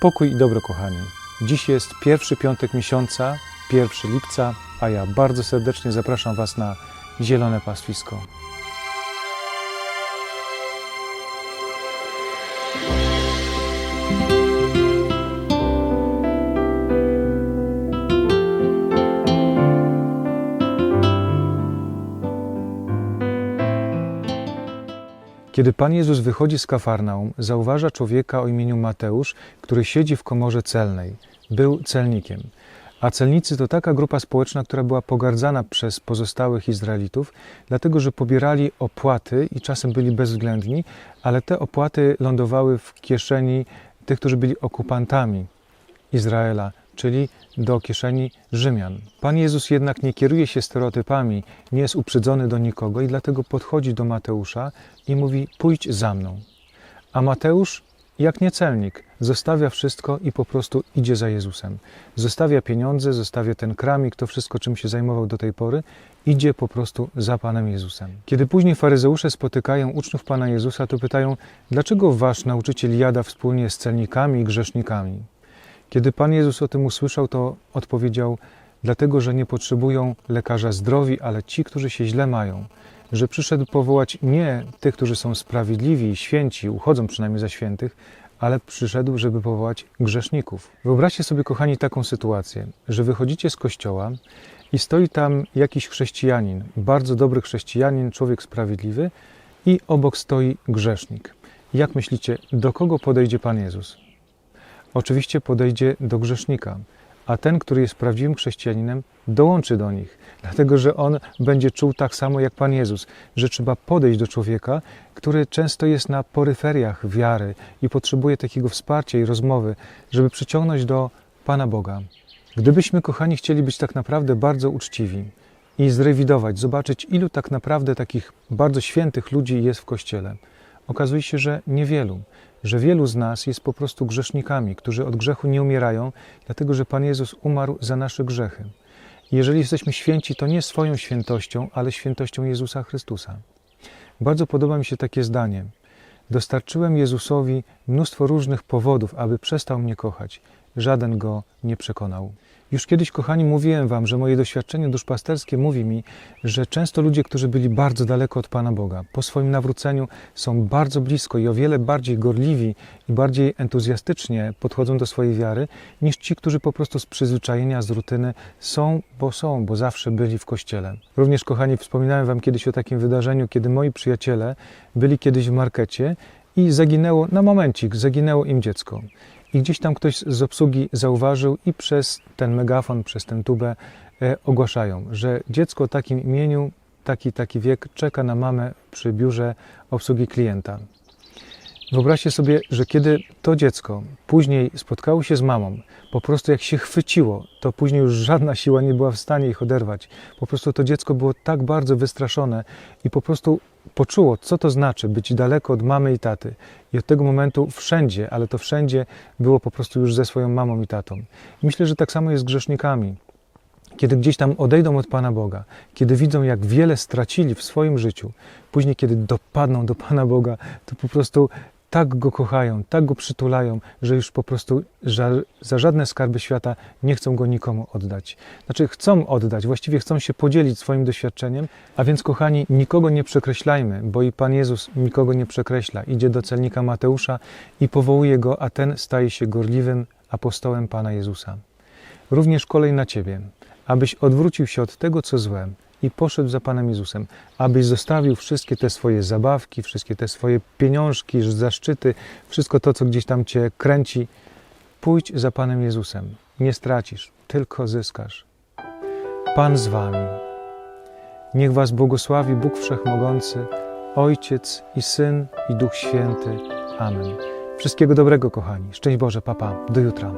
Pokój i dobro, kochani. Dziś jest pierwszy piątek miesiąca, 1 lipca, a ja bardzo serdecznie zapraszam Was na Zielone Pastwisko. Kiedy Pan Jezus wychodzi z Kafarnaum, zauważa człowieka o imieniu Mateusz, który siedzi w komorze celnej. Był celnikiem. A celnicy to taka grupa społeczna, która była pogardzana przez pozostałych Izraelitów, dlatego że pobierali opłaty i czasem byli bezwzględni, ale te opłaty lądowały w kieszeni tych, którzy byli okupantami Izraela, czyli do kieszeni Rzymian. Pan Jezus jednak nie kieruje się stereotypami, nie jest uprzedzony do nikogo i dlatego podchodzi do Mateusza i mówi: Pójdź za mną. A Mateusz, jak niecelnik, zostawia wszystko i po prostu idzie za Jezusem. Zostawia pieniądze, zostawia ten kramik, to wszystko, czym się zajmował do tej pory, idzie po prostu za Panem Jezusem. Kiedy później faryzeusze spotykają uczniów Pana Jezusa, to pytają: Dlaczego wasz nauczyciel jada wspólnie z celnikami i grzesznikami? Kiedy Pan Jezus o tym usłyszał, to odpowiedział: Dlatego, że nie potrzebują lekarza zdrowi, ale ci, którzy się źle mają. Że przyszedł powołać nie tych, którzy są sprawiedliwi i święci, uchodzą przynajmniej za świętych, ale przyszedł, żeby powołać grzeszników. Wyobraźcie sobie, kochani, taką sytuację, że wychodzicie z kościoła i stoi tam jakiś chrześcijanin, bardzo dobry chrześcijanin, człowiek sprawiedliwy, i obok stoi grzesznik. Jak myślicie, do kogo podejdzie Pan Jezus? Oczywiście podejdzie do grzesznika, a ten, który jest prawdziwym chrześcijaninem, dołączy do nich, dlatego że on będzie czuł tak samo jak Pan Jezus, że trzeba podejść do człowieka, który często jest na poryferiach wiary i potrzebuje takiego wsparcia i rozmowy, żeby przyciągnąć do Pana Boga. Gdybyśmy, kochani, chcieli być tak naprawdę bardzo uczciwi i zrewidować, zobaczyć, ilu tak naprawdę takich bardzo świętych ludzi jest w Kościele, okazuje się, że niewielu że wielu z nas jest po prostu grzesznikami, którzy od grzechu nie umierają, dlatego że Pan Jezus umarł za nasze grzechy. Jeżeli jesteśmy święci, to nie swoją świętością, ale świętością Jezusa Chrystusa. Bardzo podoba mi się takie zdanie. Dostarczyłem Jezusowi mnóstwo różnych powodów, aby przestał mnie kochać. Żaden go nie przekonał. Już kiedyś, kochani, mówiłem Wam, że moje doświadczenie duszpasterskie mówi mi, że często ludzie, którzy byli bardzo daleko od Pana Boga, po swoim nawróceniu są bardzo blisko i o wiele bardziej gorliwi i bardziej entuzjastycznie podchodzą do swojej wiary, niż ci, którzy po prostu z przyzwyczajenia, z rutyny są, bo są, bo zawsze byli w kościele. Również, kochani, wspominałem Wam kiedyś o takim wydarzeniu, kiedy moi przyjaciele byli kiedyś w markecie i zaginęło, na momencik, zaginęło im dziecko. I gdzieś tam ktoś z obsługi zauważył i przez ten megafon, przez tę tubę e, ogłaszają, że dziecko o takim imieniu, taki, taki wiek czeka na mamę przy biurze obsługi klienta. Wyobraźcie sobie, że kiedy to dziecko później spotkało się z mamą, po prostu jak się chwyciło, to później już żadna siła nie była w stanie ich oderwać. Po prostu to dziecko było tak bardzo wystraszone i po prostu poczuło, co to znaczy być daleko od mamy i taty. I od tego momentu wszędzie, ale to wszędzie było po prostu już ze swoją mamą i tatą. Myślę, że tak samo jest z grzesznikami. Kiedy gdzieś tam odejdą od Pana Boga, kiedy widzą, jak wiele stracili w swoim życiu, później, kiedy dopadną do Pana Boga, to po prostu tak go kochają, tak go przytulają, że już po prostu za, za, żadne skarby świata nie chcą go nikomu oddać. Znaczy, chcą oddać, właściwie chcą się podzielić swoim doświadczeniem, a więc, kochani, nikogo nie przekreślajmy, bo i Pan Jezus nikogo nie przekreśla. Idzie do celnika Mateusza i powołuje go, a ten staje się gorliwym apostołem Pana Jezusa. Również kolej na Ciebie, abyś odwrócił się od tego, co złe, i poszedł za Panem Jezusem, abyś zostawił wszystkie te swoje zabawki, wszystkie te swoje pieniążki, zaszczyty, wszystko to, co gdzieś tam cię kręci. Pójdź za Panem Jezusem. Nie stracisz, tylko zyskasz. Pan z wami. Niech was błogosławi Bóg Wszechmogący, Ojciec i Syn i Duch Święty. Amen. Wszystkiego dobrego, kochani. Szczęść Boże, papa. Do jutra.